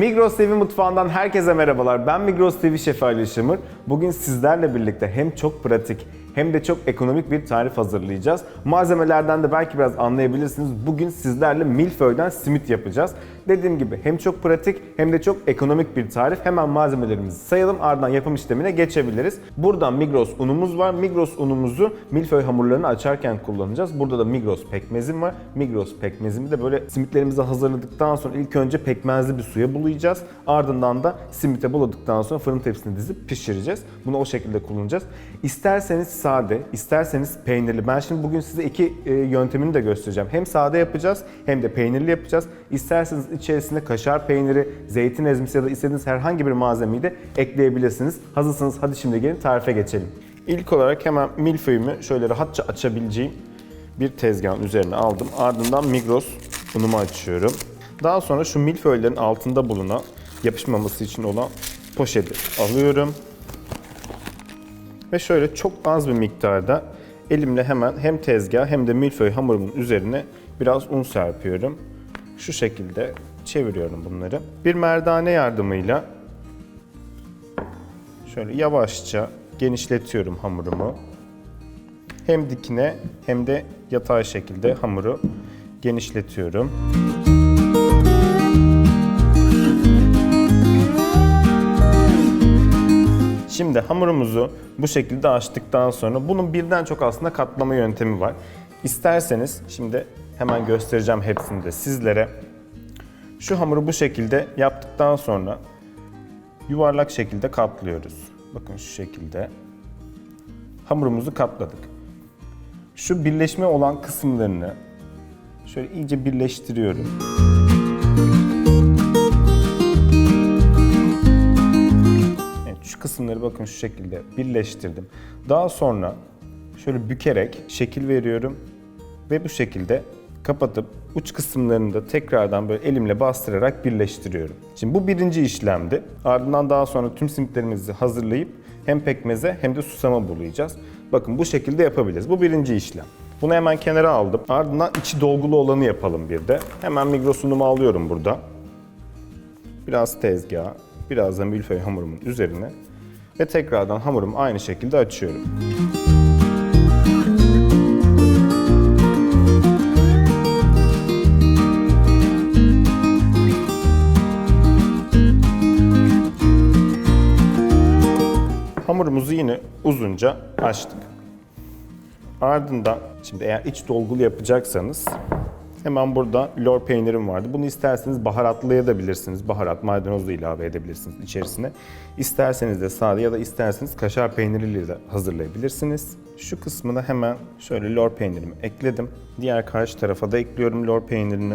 Migros TV mutfağından herkese merhabalar. Ben Migros TV şefi Ali Işımır. Bugün sizlerle birlikte hem çok pratik hem de çok ekonomik bir tarif hazırlayacağız. Malzemelerden de belki biraz anlayabilirsiniz. Bugün sizlerle milföyden simit yapacağız. Dediğim gibi hem çok pratik hem de çok ekonomik bir tarif. Hemen malzemelerimizi sayalım ardından yapım işlemine geçebiliriz. Buradan Migros unumuz var. Migros unumuzu milföy hamurlarını açarken kullanacağız. Burada da Migros pekmezim var. Migros pekmezimi de böyle simitlerimizi hazırladıktan sonra ilk önce pekmezli bir suya bulayacağız. Ardından da simite buladıktan sonra fırın tepsisine dizip pişireceğiz. Bunu o şekilde kullanacağız. İsterseniz sade, isterseniz peynirli. Ben şimdi bugün size iki e, yöntemini de göstereceğim. Hem sade yapacağız hem de peynirli yapacağız. İsterseniz içerisine kaşar peyniri, zeytin ezmesi ya da istediğiniz herhangi bir malzemeyi de ekleyebilirsiniz. Hazırsanız hadi şimdi gelin tarife geçelim. İlk olarak hemen milföyümü şöyle rahatça açabileceğim bir tezgahın üzerine aldım. Ardından Migros unumu açıyorum. Daha sonra şu milföylerin altında bulunan yapışmaması için olan poşeti alıyorum. Ve şöyle çok az bir miktarda elimle hemen hem tezgah hem de milföy hamurumun üzerine biraz un serpiyorum. Şu şekilde çeviriyorum bunları. Bir merdane yardımıyla şöyle yavaşça genişletiyorum hamurumu. Hem dikine hem de yatay şekilde hamuru genişletiyorum. Şimdi hamurumuzu bu şekilde açtıktan sonra bunun birden çok aslında katlama yöntemi var. İsterseniz şimdi hemen göstereceğim hepsini de sizlere. Şu hamuru bu şekilde yaptıktan sonra yuvarlak şekilde katlıyoruz. Bakın şu şekilde. Hamurumuzu katladık. Şu birleşme olan kısımlarını şöyle iyice birleştiriyorum. Kısımları bakın şu şekilde birleştirdim. Daha sonra şöyle bükerek şekil veriyorum ve bu şekilde kapatıp uç kısımlarını da tekrardan böyle elimle bastırarak birleştiriyorum. Şimdi bu birinci işlemdi. Ardından daha sonra tüm simitlerimizi hazırlayıp hem pekmeze hem de susama bulayacağız. Bakın bu şekilde yapabiliriz. Bu birinci işlem. Bunu hemen kenara aldım. Ardından içi dolgulu olanı yapalım bir de. Hemen Migros unumu alıyorum burada. Biraz tezgah, biraz da milföy hamurumun üzerine ve tekrardan hamurumu aynı şekilde açıyorum. Hamurumuzu yine uzunca açtık. Ardından şimdi eğer iç dolgulu yapacaksanız hemen burada lor peynirim vardı. Bunu isterseniz baharatlayabilirsiniz. Baharat, maydanoz da ilave edebilirsiniz içerisine. İsterseniz de sade ya da isterseniz kaşar peyniriyle de hazırlayabilirsiniz. Şu kısmına hemen şöyle lor peynirimi ekledim. Diğer karşı tarafa da ekliyorum lor peynirini.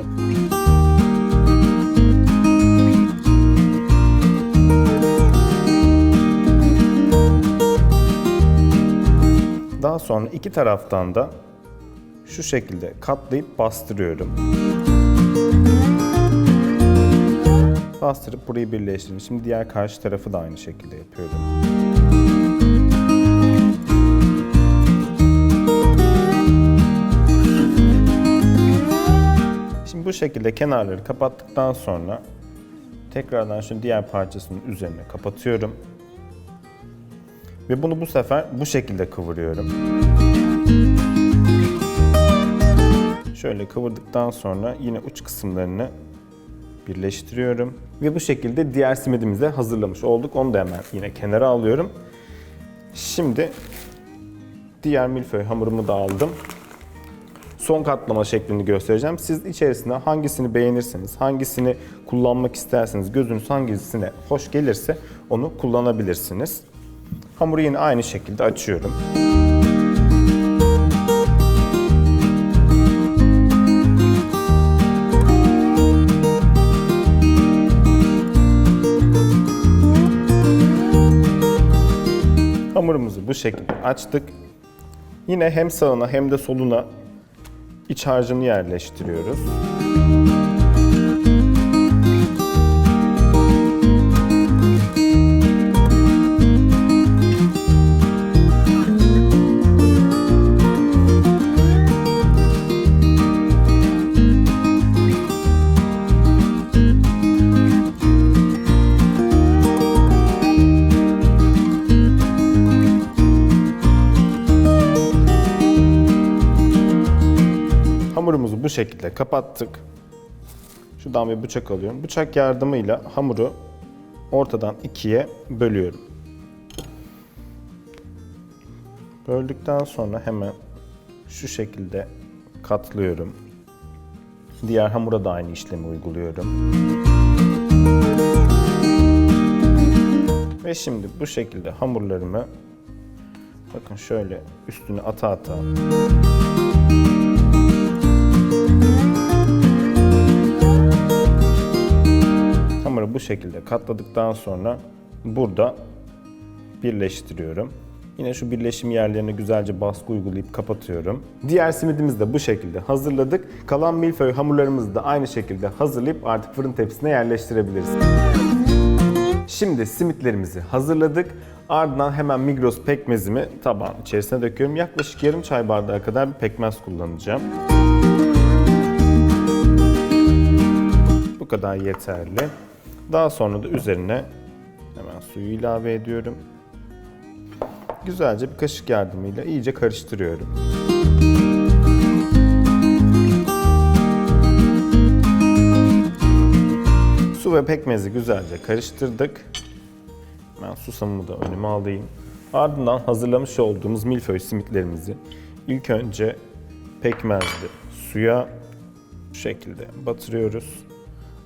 Daha sonra iki taraftan da şu şekilde katlayıp bastırıyorum. Bastırıp burayı birleştirdim. Şimdi diğer karşı tarafı da aynı şekilde yapıyorum. Şimdi bu şekilde kenarları kapattıktan sonra tekrardan şu diğer parçasının üzerine kapatıyorum. Ve bunu bu sefer bu şekilde kıvırıyorum. Şöyle kıvırdıktan sonra yine uç kısımlarını birleştiriyorum. Ve bu şekilde diğer simidimizi hazırlamış olduk. Onu da hemen yine kenara alıyorum. Şimdi diğer milföy hamurumu da aldım. Son katlama şeklini göstereceğim. Siz içerisinde hangisini beğenirseniz, hangisini kullanmak isterseniz, gözünüz hangisine hoş gelirse onu kullanabilirsiniz. Hamuru yine aynı şekilde açıyorum. Hamurumuzu bu şekilde açtık. Yine hem sağına hem de soluna iç harcını yerleştiriyoruz. Bu şekilde kapattık. Şuradan bir bıçak alıyorum. Bıçak yardımıyla hamuru ortadan ikiye bölüyorum. Böldükten sonra hemen şu şekilde katlıyorum. Diğer hamura da aynı işlemi uyguluyorum. Ve şimdi bu şekilde hamurlarımı bakın şöyle üstüne ata ata bu şekilde katladıktan sonra burada birleştiriyorum. Yine şu birleşim yerlerine güzelce baskı uygulayıp kapatıyorum. Diğer simidimizi de bu şekilde hazırladık. Kalan milföy hamurlarımızı da aynı şekilde hazırlayıp artık fırın tepsisine yerleştirebiliriz. Şimdi simitlerimizi hazırladık. Ardından hemen Migros pekmezimi tabağın içerisine döküyorum. Yaklaşık yarım çay bardağı kadar bir pekmez kullanacağım. Bu kadar yeterli. Daha sonra da üzerine hemen suyu ilave ediyorum. Güzelce bir kaşık yardımıyla iyice karıştırıyorum. Su ve pekmezi güzelce karıştırdık. Ben susamımı da önüme alayım. Ardından hazırlamış olduğumuz milföy simitlerimizi ilk önce pekmezli suya bu şekilde batırıyoruz.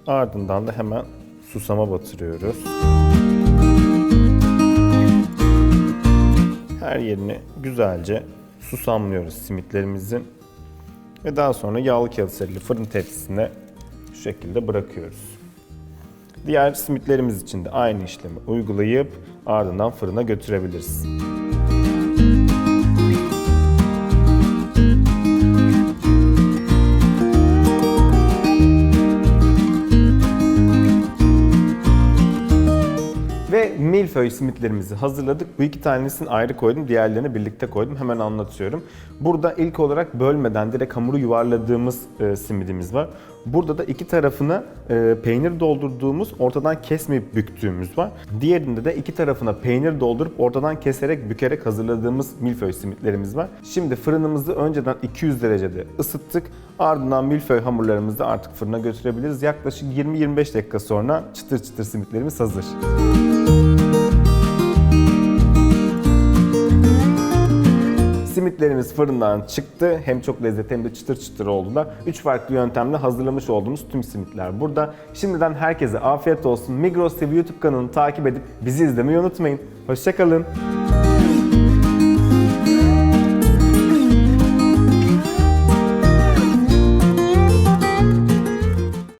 Ardından da hemen susama batırıyoruz. Her yerini güzelce susamlıyoruz simitlerimizin. Ve daha sonra yağlı kağıt serili fırın tepsisine şu şekilde bırakıyoruz. Diğer simitlerimiz için de aynı işlemi uygulayıp ardından fırına götürebiliriz. Milföy simitlerimizi hazırladık. Bu iki tanesini ayrı koydum, diğerlerini birlikte koydum. Hemen anlatıyorum. Burada ilk olarak bölmeden direkt hamuru yuvarladığımız e, simidimiz var. Burada da iki tarafına e, peynir doldurduğumuz, ortadan kesmeyip büktüğümüz var. Diğerinde de iki tarafına peynir doldurup ortadan keserek, bükerek hazırladığımız milföy simitlerimiz var. Şimdi fırınımızı önceden 200 derecede ısıttık. Ardından milföy hamurlarımızı artık fırına götürebiliriz. Yaklaşık 20-25 dakika sonra çıtır çıtır simitlerimiz hazır. Simitlerimiz fırından çıktı. Hem çok lezzetli hem de çıtır çıtır oldular. Üç farklı yöntemle hazırlamış olduğumuz tüm simitler burada. Şimdiden herkese afiyet olsun. Migros TV YouTube kanalını takip edip bizi izlemeyi unutmayın. Hoşçakalın.